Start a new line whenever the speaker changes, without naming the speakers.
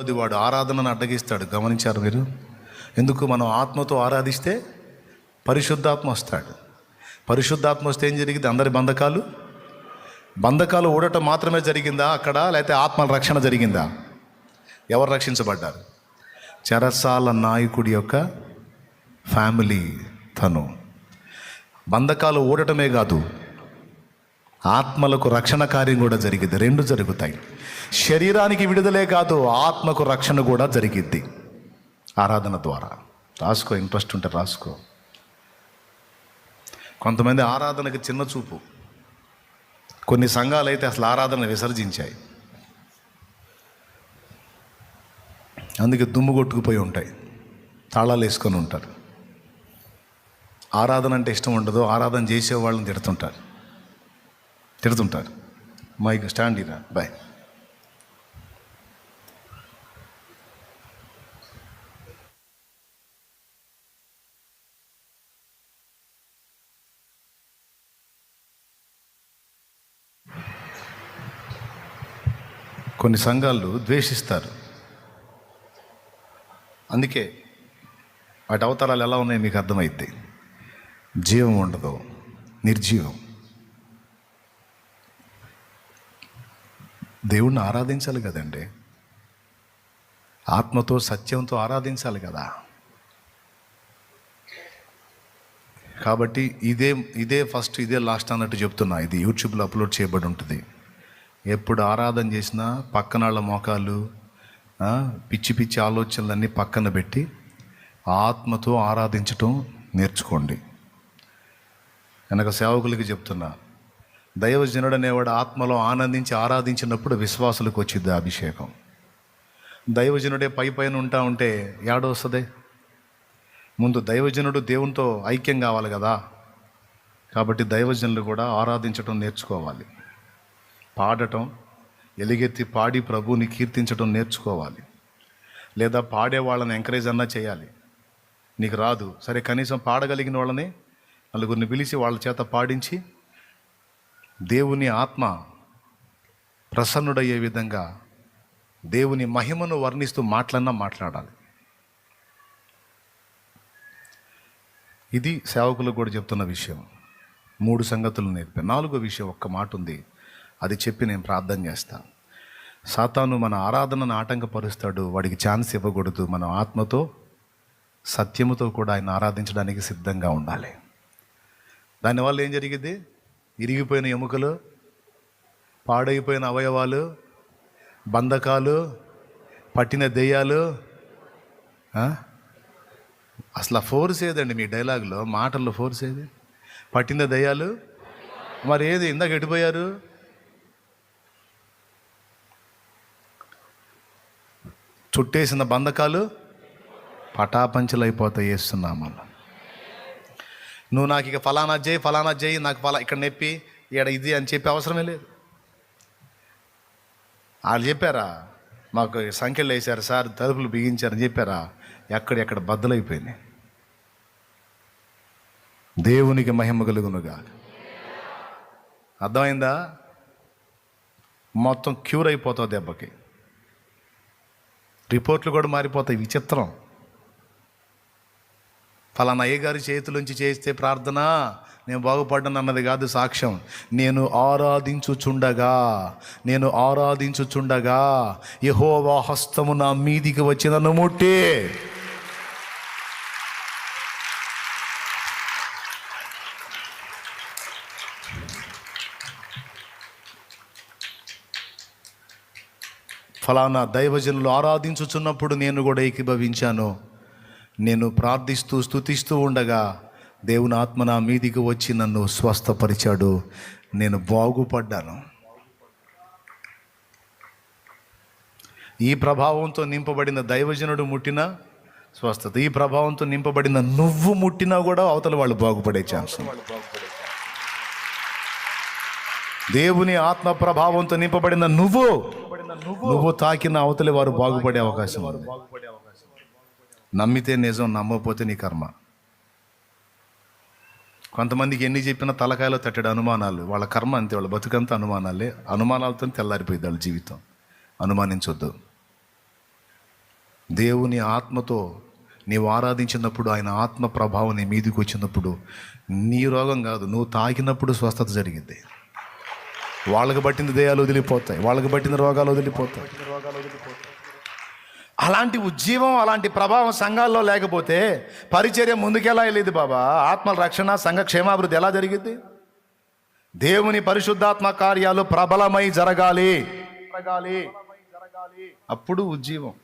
అది వాడు ఆరాధనను అడ్డగిస్తాడు. గమనించారు మీరు? ఎందుకు మనం ఆత్మతో ఆరాధిస్తే పరిశుద్ధాత్మ వస్తాడు. పరిశుద్ధాత్మ వస్తే ఏం జరిగింది? అందరి బంధకాలు? బంధకాలు ఊడటం మాత్రమే జరిగిందా అక్కడ? లేకపోతే ఆత్మ రక్షణ జరిగిందా? ఎవరు రక్షించబడ్డారు? చెరసాల నాయకుడి యొక్క ఫ్యామిలీ తను. బంధకాలు ఊడటమే కాదు ఆత్మలకు రక్షణ కార్యం కూడా జరిగింది. రెండు జరుగుతాయి. శరీరానికి విడుదలే కాదు ఆత్మకు రక్షణ కూడా జరిగిద్ది ఆరాధన ద్వారా. రాసుకో ఇంట్రెస్ట్ ఉంటే రాసుకో. కొంతమంది ఆరాధనకి చిన్న చూపు. కొన్ని సంఘాలు అయితే అసలు ఆరాధన విసర్జించాయి. అందుకే దుమ్ము కొట్టుకుపోయి ఉంటాయి. తాళాలు వేసుకొని ఉంటారు. ఆరాధన అంటే ఇష్టం ఉండదు. ఆరాధన చేసే వాళ్ళని తిడుతుంటారు. తిడుతుంటారు. మైక్ స్టాండ్ ఇరా. బాయ్ కొన్ని సంఘాలు ద్వేషిస్తారు. అందుకే వాటి అవతారాలు ఎలా ఉన్నాయో మీకు అర్థమైద్ది. జీవం ఉండదు. నిర్జీవం. దేవుణ్ణి ఆరాధించాలి కదండి. ఆత్మతో సత్యంతో ఆరాధించాలి కదా. కాబట్టి ఇదే ఇదే ఫస్ట్ ఇదే లాస్ట్ అన్నట్టు చెప్తున్నా. ఇది యూట్యూబ్లో అప్లోడ్ చేయబడి ఉంటుంది. ఎప్పుడు ఆరాధన చేసినా పక్కన వాళ్ళ మోకాలు పిచ్చి పిచ్చి ఆలోచనలన్నీ పక్కన పెట్టి ఆత్మతో ఆరాధించటం నేర్చుకోండి. వెనక సేవకులకి చెప్తున్నా దైవజనుడు అనేవాడు ఆత్మలో ఆనందించి ఆరాధించినప్పుడు విశ్వాసులకు వచ్చింది అభిషేకం. దైవజనుడే పై పైన ఉంటా ఉంటే ఏడో వస్తుంది ముందు దైవజనుడు దేవునితో ఐక్యం కావాలి కదా. కాబట్టి దైవజనులు కూడా ఆరాధించటం నేర్చుకోవాలి. పాడటం ఎలుగెత్తి పాడి ప్రభువుని కీర్తించడం నేర్చుకోవాలి. లేదా పాడే వాళ్ళని ఎంకరేజ్ అన్నా చేయాలి. నీకు రాదు. సరే కనీసం పాడగలిగిన వాళ్ళని నలుగురిని పిలిచి వాళ్ళ చేత పాడించి దేవుని ఆత్మ ప్రసన్నుడయ్యే విధంగా దేవుని మహిమను వర్ణిస్తూ మాటలన్నా మాట్లాడాలి. ఇది సేవకులకు కూడా చెప్తున్న విషయం. మూడు సంగతులు నేర్పే. నాలుగో విషయం ఒక్క మాట ఉంది. అది చెప్పి నేను ప్రార్థన చేస్తాను సాతాను మన ఆరాధనను ఆటంకపరుస్తాడు. వాడికి ఛాన్స్ ఇవ్వకూడదు. మన ఆత్మతో సత్యముతో కూడా ఆయన ఆరాధించడానికి సిద్ధంగా ఉండాలి. దానివల్ల ఏం జరిగింది? ఇరిగిపోయిన ఎముకలు పాడైపోయిన అవయవాలు బంధకాలు పట్టిన దెయ్యాలు అసలు ఆ ఫోర్స్ ఏదండి మీ డైలాగ్లో? మాటల్లో ఫోర్స్ ఏది? పట్టిన దయ్యాలు? మరి ఏది? ఇందాక ఎడిపోయారు చుట్టేసిన బంధకాలు పటాపంచలైపోతాయి అయిపోతాయి నువ్వు నాకు ఇక ఫలానా చేయి ఫలానా చేయి నాకు ఫలా ఇక్కడ నొప్పి ఇక్కడ ఇది అని చెప్పి అవసరమే లేదు. వాళ్ళు చెప్పారా? మాకు సంఖ్యలు వేశారు సార్ తలుపులు బిగించారని చెప్పారా? ఎక్కడెక్కడ బద్దలైపోయినాయి. దేవునికి మహిమ కలుగునుగా అర్థమైందా? మొత్తం క్యూర్ అయిపోతావు దెబ్బకి. రిపోర్ట్లు కూడా మారిపోతాయి విచిత్రం. ఫలానా అయ్యగారి చేతిలోంచి చేస్తే ప్రార్థన. నేను బాగుపడ్డాను అన్నది కాదు సాక్ష్యం. నేను ఆరాధించుచుండగా నేను ఆరాధించుచుండగా యహోవా హస్తము నా మీదికి వచ్చినను ముట్టి. ఫలానా దైవజనులు ఆరాధించుచున్నప్పుడు నేను కూడా ఏకీభవించాను. నేను ప్రార్థిస్తూ స్తుతిస్తూ ఉండగా దేవుని ఆత్మ నా మీదికి వచ్చి నన్ను స్వస్థపరిచాడు. నేను బాగుపడ్డాను. ఈ ప్రభావంతో నింపబడిన దైవజనుడు ముట్టిన స్వస్థత. ఈ ప్రభావంతో నింపబడిన నువ్వు ముట్టినా కూడా అవతల వాళ్ళు బాగుపడే ఛాన్స్ దేవుని ఆత్మ ప్రభావంతో నింపబడిన నువ్వు నువ్వు తాకిన అవతలి వారు బాగుపడే అవకాశం ఉంది. నమ్మితే నిజం నమ్మకపోతే నీ కర్మ. కొంతమందికి ఎన్ని చెప్పినా తలకాయలో తట్టడు అనుమానాలు. వాళ్ళ కర్మ అంతే వాళ్ళ బతుకంతా అనుమానాలే. అనుమానాలతో తెల్లారిపోయింది వాళ్ళ జీవితం. అనుమానించొద్దు. దేవుని ఆత్మతో నీవు ఆరాధించినప్పుడు ఆయన ఆత్మ ప్రభావం నీ మీదకి వచ్చినప్పుడు నీ రోగం కాదు నువ్వు తాకినప్పుడు స్వస్థత జరిగింది. వాళ్ళకి పట్టిన దేయాలు వదిలిపోతాయి. వాళ్ళకి పట్టిన రోగాలు వదిలిపోతాయి. అలాంటి ఉజ్జీవం అలాంటి ప్రభావం సంఘాల్లో లేకపోతే పరిచర్య ముందుకెలా వెళ్ళేది బాబా? ఆత్మల రక్షణ సంఘ క్షేమాభివృద్ధి ఎలా జరిగింది? దేవుని పరిశుద్ధాత్మ కార్యాలు ప్రబలమై జరగాలి. జరగాలి. అప్పుడు ఉజ్జీవం.